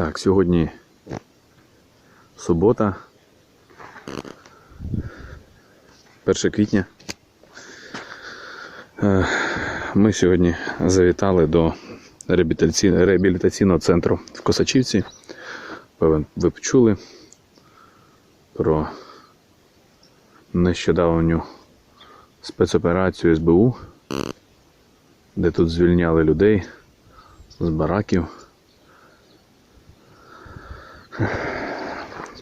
Так, сьогодні субота. 1 квітня. Е, Ми сьогодні завітали до реабілітаційного центру в Косачівці. Певен, ви почули про нещодавню спецоперацію СБУ, де тут звільняли людей з бараків.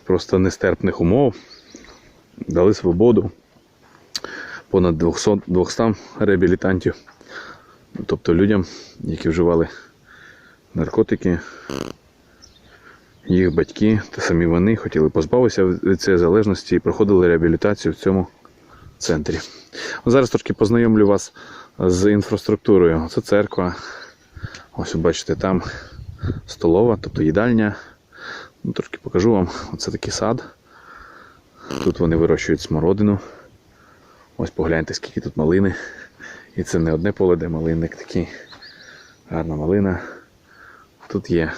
Просто нестерпних умов. Дали свободу понад 200, 200 реабілітантів. Тобто людям, які вживали наркотики, їх батьки та самі вони хотіли позбавитися від цієї залежності і проходили реабілітацію в цьому центрі. Зараз трошки познайомлю вас з інфраструктурою. Це церква. Ось ви бачите, там столова, тобто їдальня. Ну, трошки покажу вам. Оце такий сад. Тут вони вирощують смородину. Ось погляньте, скільки тут малини. І це не одне поле, де малинник такий. Гарна малина. Тут є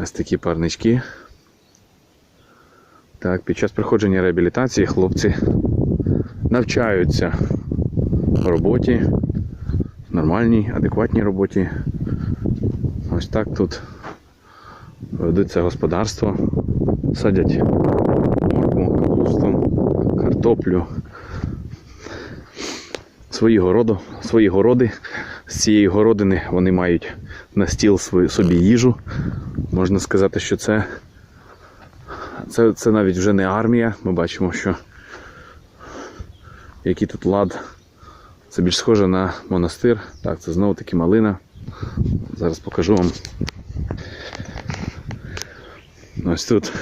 ось такі парнички. Так, під час проходження реабілітації хлопці навчаються роботі, нормальній, адекватній роботі. Ось так тут ведеться господарство, садять моркву, капусту, картоплю. Свої, городу, свої городи. З цієї городини вони мають на стіл свою, собі їжу. Можна сказати, що це, це, це навіть вже не армія. Ми бачимо, що який тут лад. Це більш схоже на монастир. Так, це знову таки малина. Зараз покажу вам. Ось тут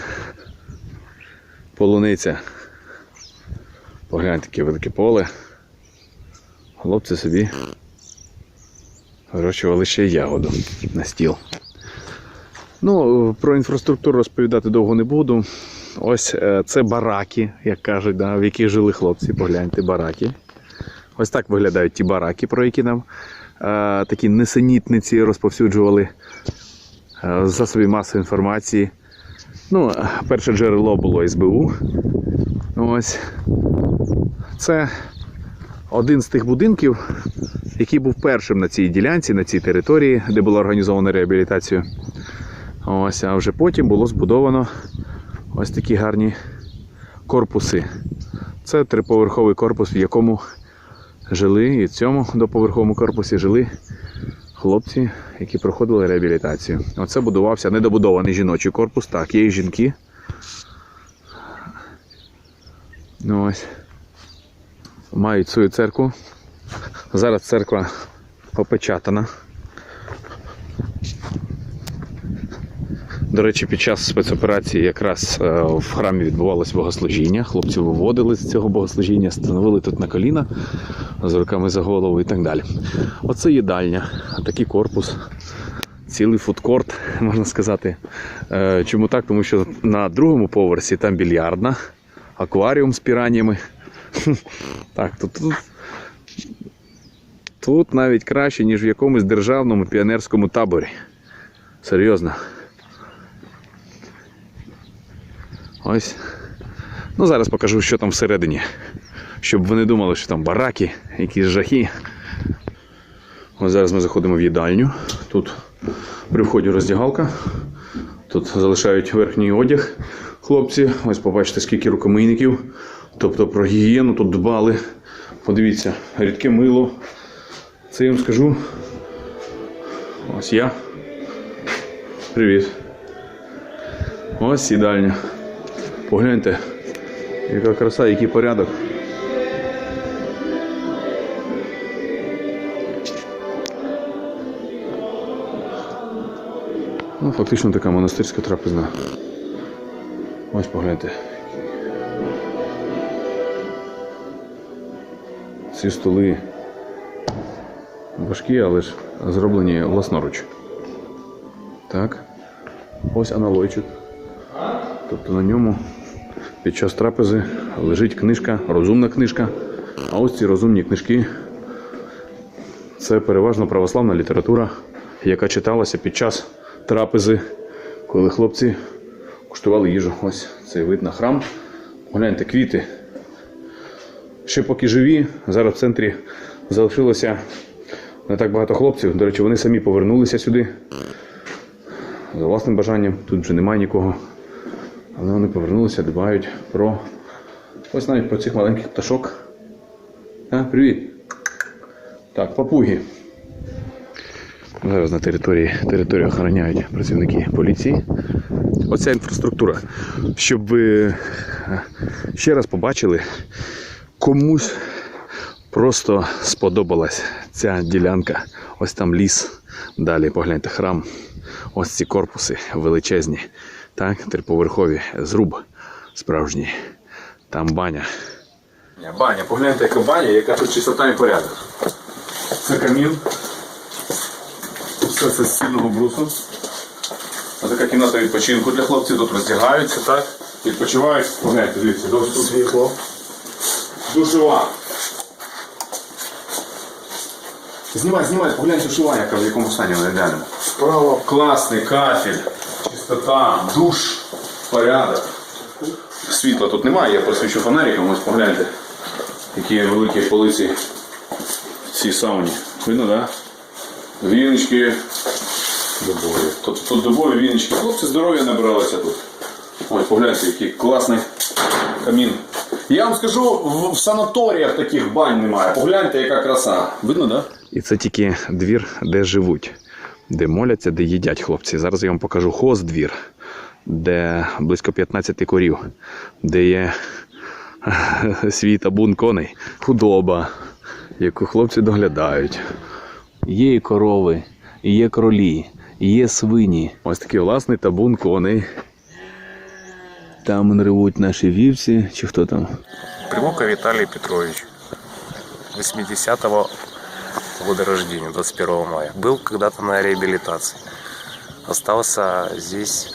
полуниця. Погляньте, яке велике поле. Хлопці собі вирощували ще ягоду на стіл. Ну, про інфраструктуру розповідати довго не буду. Ось е, це бараки, як кажуть, да, в яких жили хлопці. Погляньте, бараки. Ось так виглядають ті бараки, про які нам е, такі несенітниці розповсюджували е, з засобів масової інформації. Ну, перше джерело було СБУ. Ось. Це один з тих будинків, який був першим на цій ділянці, на цій території, де була організована реабілітація. Ось, а вже потім було збудовано ось такі гарні корпуси. Це триповерховий корпус, в якому жили, і в цьому доповерховому корпусі жили хлопці, які проходили реабілітацію. Оце будувався недобудований жіночий корпус. Так, є і жінки. Ну ось. Мають свою церкву. Зараз церква опечатана. До речі, під час спецоперації якраз е, в храмі відбувалось богослужіння. Хлопці виводили з цього богослужіння, становили тут на коліна з руками за голову і так далі. Оце їдальня, такий корпус, цілий фудкорт, можна сказати. Е, Чому так? Тому що на другому поверсі там більярдна, акваріум з піраннями. Так, тут, тут, тут навіть краще, ніж в якомусь державному піонерському таборі. Серйозно. Ось. Ну, зараз покажу, що там всередині. Щоб ви не думали, що там бараки, якісь жахи. Ось зараз ми заходимо в їдальню. Тут при вході роздягалка. Тут залишають верхній одяг хлопці. Ось побачите, скільки рукомийників. Тобто про гігієну тут дбали. Подивіться, рідке мило. Це я вам скажу. Ось я. Привіт. Ось їдальня. Погляньте, яка краса, який порядок. Ну, фактично така монастирська трапезна. Ось погляньте. Ці столи важкі, але ж зроблені власноруч. Так. Ось аналойчик. Тобто на ньому під час трапези лежить книжка, розумна книжка. А ось ці розумні книжки це переважно православна література, яка читалася під час трапези, коли хлопці куштували їжу. Ось цей вид на храм. Гляньте, квіти. Ще поки живі, зараз в центрі залишилося не так багато хлопців. До речі, вони самі повернулися сюди. За власним бажанням, тут вже немає нікого. Але вони повернулися, дбають про ось навіть про цих маленьких пташок. А, привіт. Так, папуги. Зараз на території територію охороняють працівники поліції. Оця інфраструктура. Щоб ви е, ще раз побачили, комусь просто сподобалась ця ділянка. Ось там ліс. Далі погляньте храм. Ось ці корпуси величезні. Так, триповерхові, зруб справжній. Там баня. Баня, погляньте, яка баня, яка тут чистота і порядок. Це камін. Все це з сильного брусу. Ось така кімната відпочинку для хлопців. Тут роздягаються, так? Відпочивають. Погляньте, дивіться, досить тут світло. Душова. Знімай, знімай, поглянь душова, яка в якому стані вона ідеальному. Справа класний кафель, чистота, душ, порядок. Світла тут немає, я просвічу фонариком, ось погляньте, які великі полиці в цій сауні. Видно, так? Да? Віночки. Дубові. Тут, тут дубові віночки. Хлопці здоров'я набиралися тут. Ой, погляньте, який класний камін. Я вам скажу, в, в санаторіях таких бань немає. Погляньте, яка краса. Видно, так? Да? І це тільки двір, де живуть, де моляться, де їдять хлопці. Зараз я вам покажу хоздвір, де близько 15 корів, де є свій табун коней, худоба, яку хлопці доглядають. Є і корови, і є кролі, і є свині. Ось такий власний табун коней. Там ревуть наші вівці, чи хто там? Прилука Виталий Петрович, 80-го года рождения, 21 мая. Был когда-то на реабилитации. Остался здесь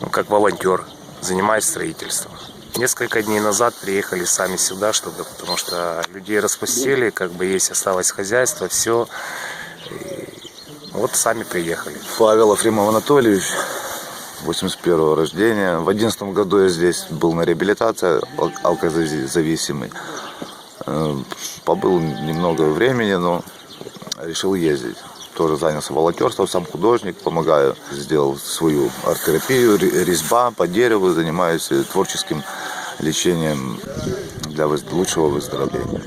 ну, как волонтер, занимаюсь строительством. Несколько дней назад приехали сами сюда, чтобы, потому что людей распустили, как бы есть осталось хозяйство, все. вот сами приехали. Павел Ефремов Анатольевич, 81 рождения. В 11 году я здесь был на реабилитации, ал- алкозависимый. Э, Побыл немного времени, но решил ездить. Тоже занялся волонтерством, сам художник, помогаю. Сделал свою арт-терапию, ре- резьба по дереву, занимаюсь творческим лечением для лучшего выздоровления.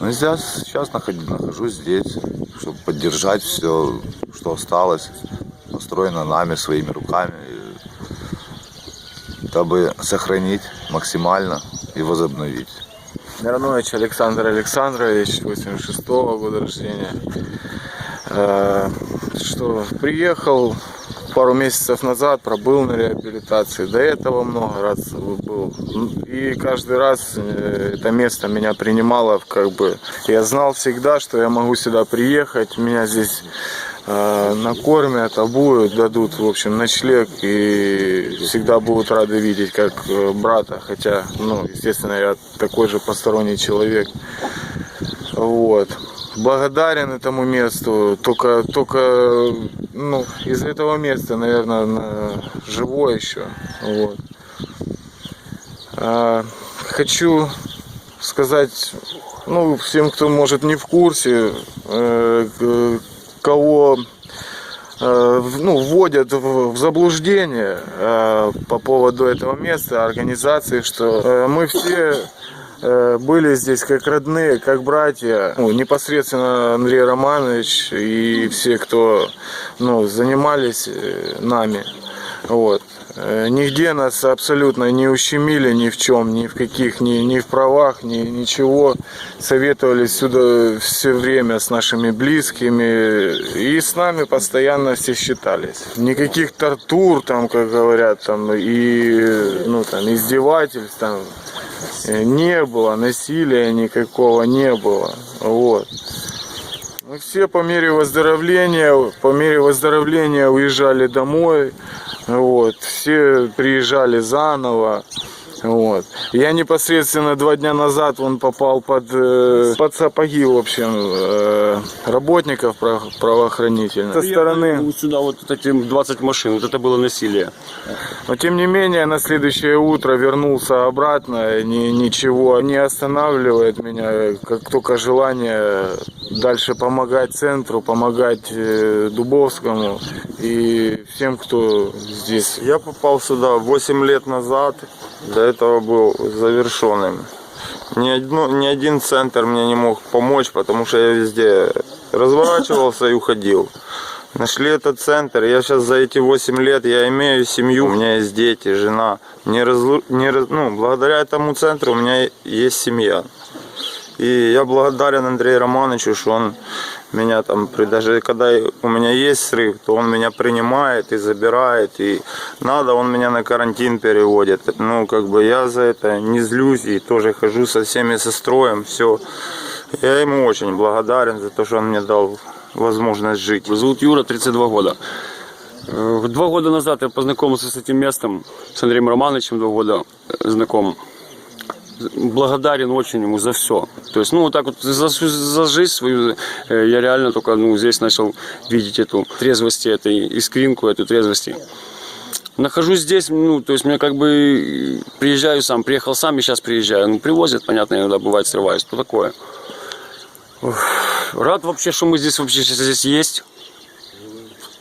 Ну, сейчас, сейчас нахожусь здесь, чтобы поддержать все, что осталось, построено нами, своими руками, дабы сохранить максимально и возобновить. Миронович Александр Александрович, 86 года рождения. Э, Что, приехал пару месяцев назад, пробыл на реабилитации. До этого много раз был. И каждый раз э, это место меня принимало, как бы. Я знал всегда, что я могу сюда приехать. Меня здесь э, накормят, обуют, дадут, в общем, ночлег и всегда будут рады видеть как э, брата, хотя, ну, естественно, я такой же посторонний человек. Вот. Благодарен этому месту, только, только, ну, из этого места, наверное, на- живой еще, вот. А, хочу сказать, ну, всем, кто, может, не в курсе, э, кого э, в- ну, вводят в в заблуждение э, по поводу этого места, организации, что э, мы все э, были здесь как родные, как братья. Ну, непосредственно Андрей Романович и все, кто ну, занимались э, нами. Вот. Э, Нигде нас абсолютно не ущемили ни в чем, ни в каких, ни, ни в правах, ни ничего. Советовались сюда все время с нашими близкими и с нами постоянно все считались. Никаких тортур, там, как говорят, там, и ну, там, издевательств там, э, не было, насилия никакого не было. Вот. Мы все по мере выздоровления, по мере выздоровления уезжали домой. Вот. Все приезжали заново. Вот. Я непосредственно два дня назад он попал под, э, под сапоги, в общем, э, работников право- правоохранительных. Со стороны. Сюда вот эти 20 машин, вот это было насилие. Но тем не менее, на следующее утро вернулся обратно, ни- ничего не останавливает меня, как только желание дальше помогать центру, помогать э, Дубовскому и всем, кто здесь. Я попал сюда 8 лет назад, до этого был завершенным. Ни, одно, ни один центр мне не мог помочь, потому что я везде разворачивался и уходил. Нашли этот центр, я сейчас за эти 8 лет, я имею семью, у меня есть дети, жена. Не разлу... не раз... ну, благодаря этому центру у меня есть семья. И я благодарен Андрею Романовичу, что он меня там, при- даже когда у меня есть срыв, то он меня принимает и забирает, и надо, он меня на карантин переводит. Ну, как бы я за это не злюсь и тоже хожу со всеми со строем, все. Я ему очень благодарен за то, что он мне дал возможность жить. Зовут Юра, 32 года. Э, Два года назад я познакомился с этим местом, с Андреем Романовичем, два года э, знаком. Благодарен очень ему за все. То есть, ну, вот так вот за, за жизнь свою э, я реально только ну, здесь начал видеть эту трезвость, этой искринку, эту трезвости. Нахожусь здесь, ну, то есть, мне как бы приезжаю сам, приехал сам и сейчас приезжаю. Ну, привозят, понятно, иногда бывает срываюсь. Что такое? Рад вообще, что мы здесь вообще сейчас здесь есть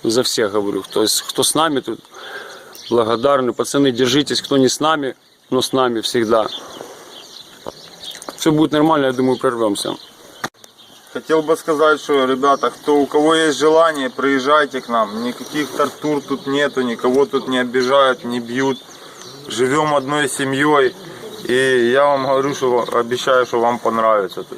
за всех говорю. То есть, кто с нами тут, благодарны. Пацаны, держитесь, кто не с нами, но с нами всегда. Все будет нормально, я думаю, прорвемся. Хотел бы сказать, что, ребята, кто, у кого есть желание, приезжайте к нам. Никаких тортур тут нету, никого тут не обижают, не бьют. Живем одной семьей. И я вам говорю, что обещаю, что вам понравится тут.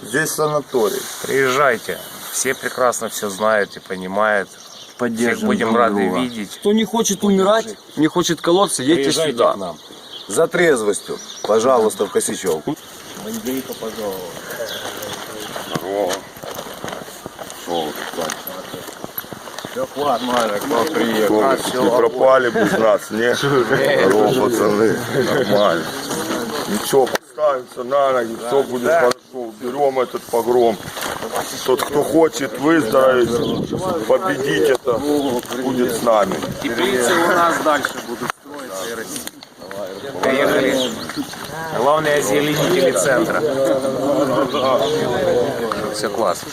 Здесь санаторий. Приезжайте. Все прекрасно все знают и понимают. Всех будем рады видеть. Кто не хочет умирать, не хочет колоться, едьте сюда. За трезвостью, пожалуйста, в косячок. Не пропали без нас, не? Здорово, пацаны, нормально. Ничего, поставимся на ноги, все будет хорошо. Уберем этот погром. Тот, кто хочет выздороветь, победить это, будет с нами. Теплицы у нас дальше будут строиться и расти. Приехали главные озеленители центра. Все классно.